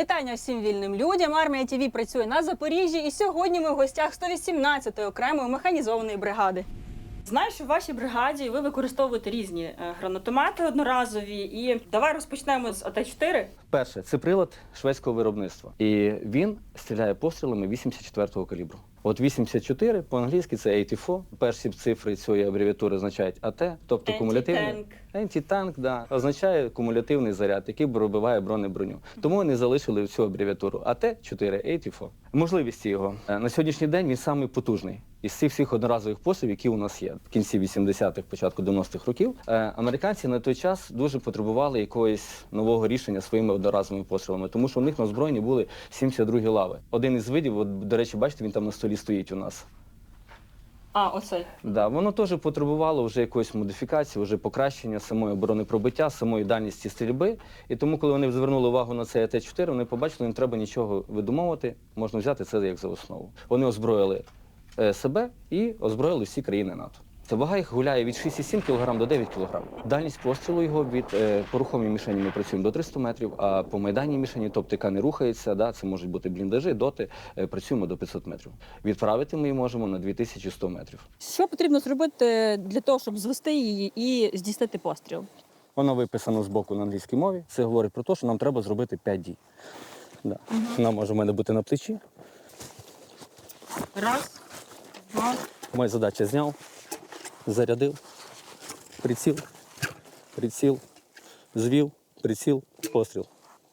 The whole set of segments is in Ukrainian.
Вітання всім вільним людям. Армія ТІВІ працює на Запоріжжі, і сьогодні ми в гостях 118-ї окремої механізованої бригади. Знаю, що в вашій бригаді ви використовуєте різні е, гранатомети одноразові. І давай розпочнемо з АТ-4. Перше, це прилад шведського виробництва. І він стріляє пострілами 84-го калібру. От 84 по-англійськи це 84. Перші цифри цієї абревіатури означають АТ, тобто кумулятивний. Антитанк. Да, означає кумулятивний заряд, який пробиває бронеброню. Тому вони залишили цю абревіатуру АТ-484. Можливості його Е, на сьогоднішній день він самий потужний із цих всіх одноразових пострілів, які у нас є. В кінці 80-х, початку 90-х років е, американці на той час дуже потребували якогось нового рішення своїми одноразовими пострілами, тому що у них на озброєнні були 72 лави. Один із видів, от, до речі, бачите, він там на столі стоїть у нас. А, оцей. Да, воно теж потребувало вже якоїсь модифікації, вже покращення самої оборони пробиття, самої дальності стрільби. І тому, коли вони звернули увагу на цей АТ-4, вони побачили, що не треба нічого видумовувати, можна взяти це як за основу. Вони озброїли себе і озброїли всі країни НАТО. Та вага їх гуляє від 6,7 кг до 9 кг. Дальність пострілу його від е, по рухомій мішені ми працюємо до 300 метрів, а по майданній мішені, тобто яка не рухається, да, це можуть бути бліндажі, доти, е, працюємо до 500 метрів. Відправити ми її можемо на 2100 метрів. Що потрібно зробити для того, щоб звести її і здійснити постріл? Воно виписано з боку на англійській мові. Це говорить про те, що нам треба зробити 5 дій. Да. Вона може в мене бути на плечі. Раз, два. Моя задача зняв, зарядив, приціл, приціл, звів, приціл, постріл.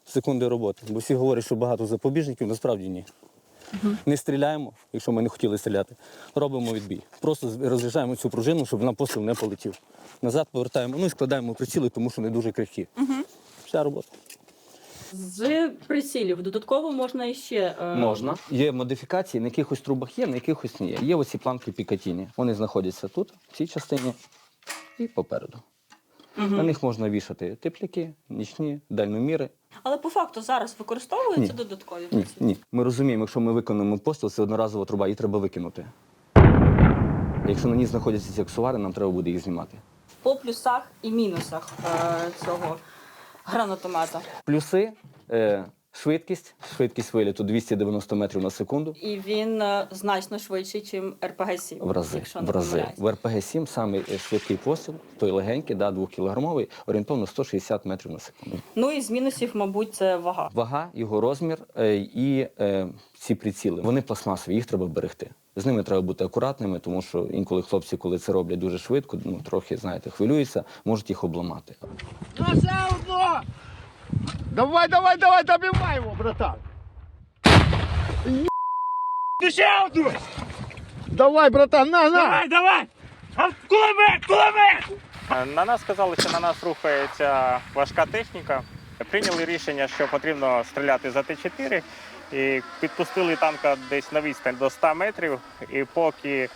Секунди роботи. Бо всі говорять, що багато запобіжників, насправді ні. Не стріляємо, якщо ми не хотіли стріляти. Робимо відбій. Просто розряджаємо цю пружину, щоб нам постріл не полетів. Назад повертаємо, ну і складаємо приціли, тому що не дуже крихкі. Вся робота. З прицілів додатково можна іще. е, Можна. Є модифікації, на якихось трубах є, на якихось ні. Є оці планки Пікатіні. Вони знаходяться тут, в цій частині, і попереду. мгм. На них можна вішати тепляки, нічні, дальноміри. Але по факту зараз використовуються Ні. додаткові Ні, ні. Ми розуміємо, якщо ми виконуємо постріл, це одноразова труба, її треба викинути. Якщо на ній знаходяться ці аксесуари, нам треба буде їх знімати. По плюсах і мінусах е, цього гранатомета. Плюси е, швидкість, швидкість виліту 290 метрів на секунду. І він е, значно швидший, ніж РПГ-7. В рази, якщо в рази. помиляюсь. В РПГ-7 самий е, швидкий постріл, той легенький, да, 2-кілограмовий, орієнтовно 160 метрів на секунду. Ну і з мінусів, мабуть, це вага. Вага, його розмір е, і е, ці приціли. Вони пластмасові, їх треба берегти. З ними треба бути акуратними, тому що інколи хлопці, коли це роблять дуже швидко, ну трохи знаєте, хвилюються, можуть їх обламати. Давай, давай, давай, добивай его, братан! Одну! Давай, братан, на, на! Давай, давай! А, Кулемет, кулемет! На нас сказали, що на нас рухається важка техніка. Прийняли рішення, що потрібно стріляти за Т-4 і підпустили танка десь на відстань до 100 метрів. І поки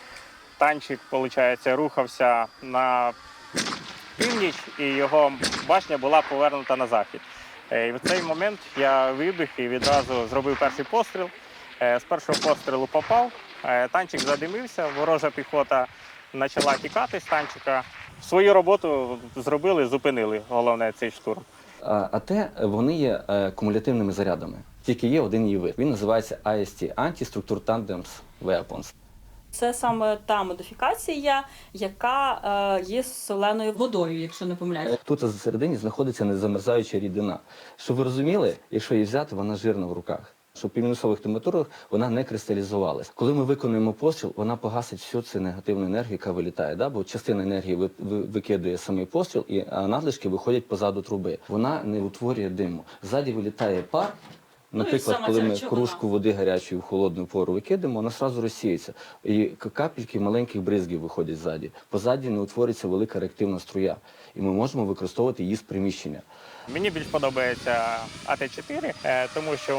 танчик, виходить, рухався на північ, і його башня була повернута на захід. Е, І в цей момент я вибіг і відразу зробив перший постріл. Е, З першого пострілу попав, е, танчик задимився, ворожа піхота почала тікати з танчика. Свою роботу зробили, зупинили. Головне цей штурм. А, те вони є кумулятивними зарядами. Тільки є один її вид. Він називається AST – Anti-Structure Tandems Weapons. Це саме та модифікація, яка е, є соленою водою, якщо не помиляюсь. Тут всередині знаходиться незамерзаюча рідина. Щоб ви розуміли, якщо її взяти, вона жирна в руках. Щоб при мінусових температурах вона не кристалізувалась. Коли ми виконуємо постріл, вона погасить всю цю негативну енергію, яка вилітає. Да? Бо частина енергії ви- ви- викидує самий постріл, і надлишки виходять позаду труби. Вона не утворює диму. Ззаді вилітає пар. Наприклад, ну, коли ми кружку води гарячої в холодну пору викидаємо, вона одразу розсіється. І капельки маленьких бризгів виходять ззаді. Позаді не утвориться велика реактивна струя. І ми можемо використовувати її з приміщення. Мені більш подобається АТ-4, е, тому що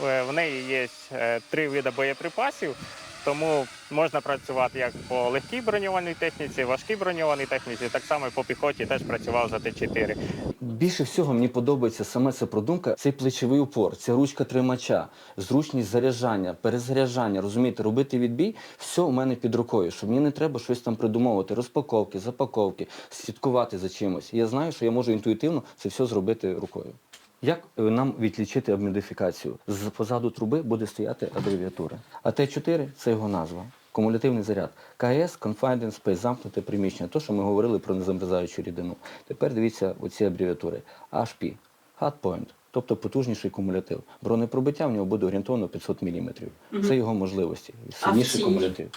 в, е, в неї є е, три види боєприпасів. Тому можна працювати як по легкій броньованій техніці, важкій броньованій техніці, так само і по піхоті теж працював за Т-4. Більше всього мені подобається саме ця продумка, цей плечовий упор, ця ручка тримача, зручність заряджання, перезаряджання, розумієте, робити відбій, все у мене під рукою, щоб мені не треба щось там придумовувати, розпаковки, запаковки, слідкувати за чимось. Я знаю, що я можу інтуїтивно це все зробити рукою. Як е, нам відлічити модифікацію? З позаду труби буде стояти абревіатура. А Т4 це його назва. Кумулятивний заряд. КС Confined Space, замкнуте приміщення. То, що ми говорили про незамерзаючу рідину. Тепер дивіться оці абревіатури. HP, Hard Point, тобто потужніший кумулятив. Бронепробиття в нього буде орієнтовно 500 мм. Це його можливості. Сильніший кумулятив.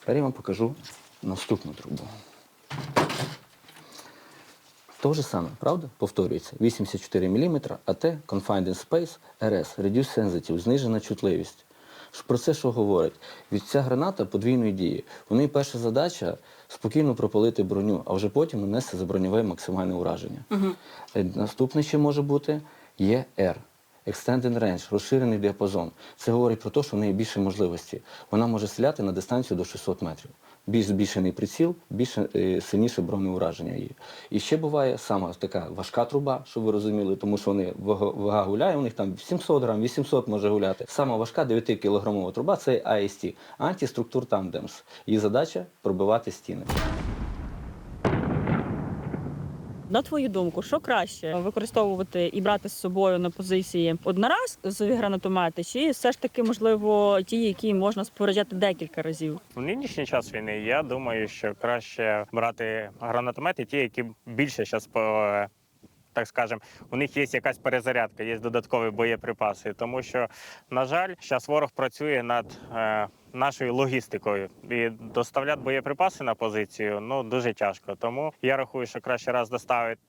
Тепер я вам покажу наступну трубу. То же саме, правда? Повторюється. 84 мм, АТ, Confined in Space, RS, Reduced Sensitive, знижена чутливість. Про це що говорить? Від ця граната подвійної дії. У неї перша задача спокійно пропалити броню, а вже потім нанести заброньове максимальне ураження. Угу. Наступне ще може бути ЄР. Extended Range, розширений діапазон. Це говорить про те, що в неї більше можливості. Вона може стріляти на дистанцію до 600 метрів. Більш збільшений приціл, більше е, сильніше бронне ураження її. І ще буває сама така важка труба, щоб ви розуміли, тому що вони вага гуляє, у них там 700 грам, 800 може гуляти. Сама важка 9-кілограмова труба це AST, антиструктур тандемс. Її задача пробивати стіни. На твою думку, що краще використовувати і брати з собою на позиції одноразові гранатомети, чи все ж таки можливо ті, які можна споряджати декілька разів? В нинішній час війни я думаю, що краще брати гранатомети, ті, які більше зараз по. Так скажем, у них є якась перезарядка, є додаткові боєприпаси. Тому що, на жаль, зараз ворог працює над е, нашою логістикою і доставляти боєприпаси на позицію ну дуже тяжко. Тому я рахую, що краще раз доставити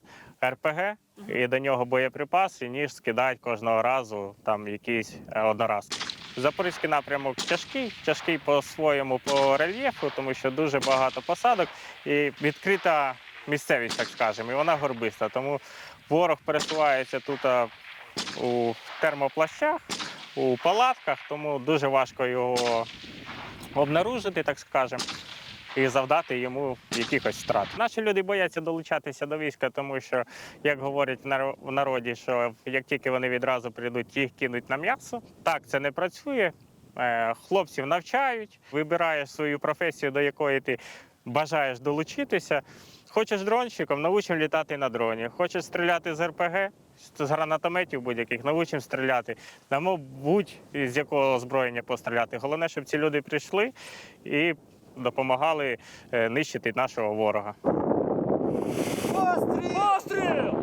РПГ і до нього боєприпаси, ніж скидати кожного разу там якийсь е, одноразки. Запорізький напрямок тяжкий, тяжкий по-своєму по рельєфу, тому що дуже багато посадок і відкрита місцевість, так скажемо, і вона горбиста. Тому ворог пересувається тут у термоплащах, у палатках, тому дуже важко його обнаружити, так скажемо. І завдати йому якихось втрат. Наші люди бояться долучатися до війська, тому що, як говорять в народі, що як тільки вони відразу прийдуть, їх кинуть на м'ясо. Так, це не працює. Е, Хлопців навчають, вибираєш свою професію, до якої ти бажаєш долучитися. Хочеш дронщиком, навчимо літати на дроні. Хочеш стріляти з РПГ, з гранатометів будь-яких, навчимо стріляти. Дамо будь-з якого озброєння постріляти. Головне, щоб ці люди прийшли і допомагали е, нищити нашого ворога. Постріл!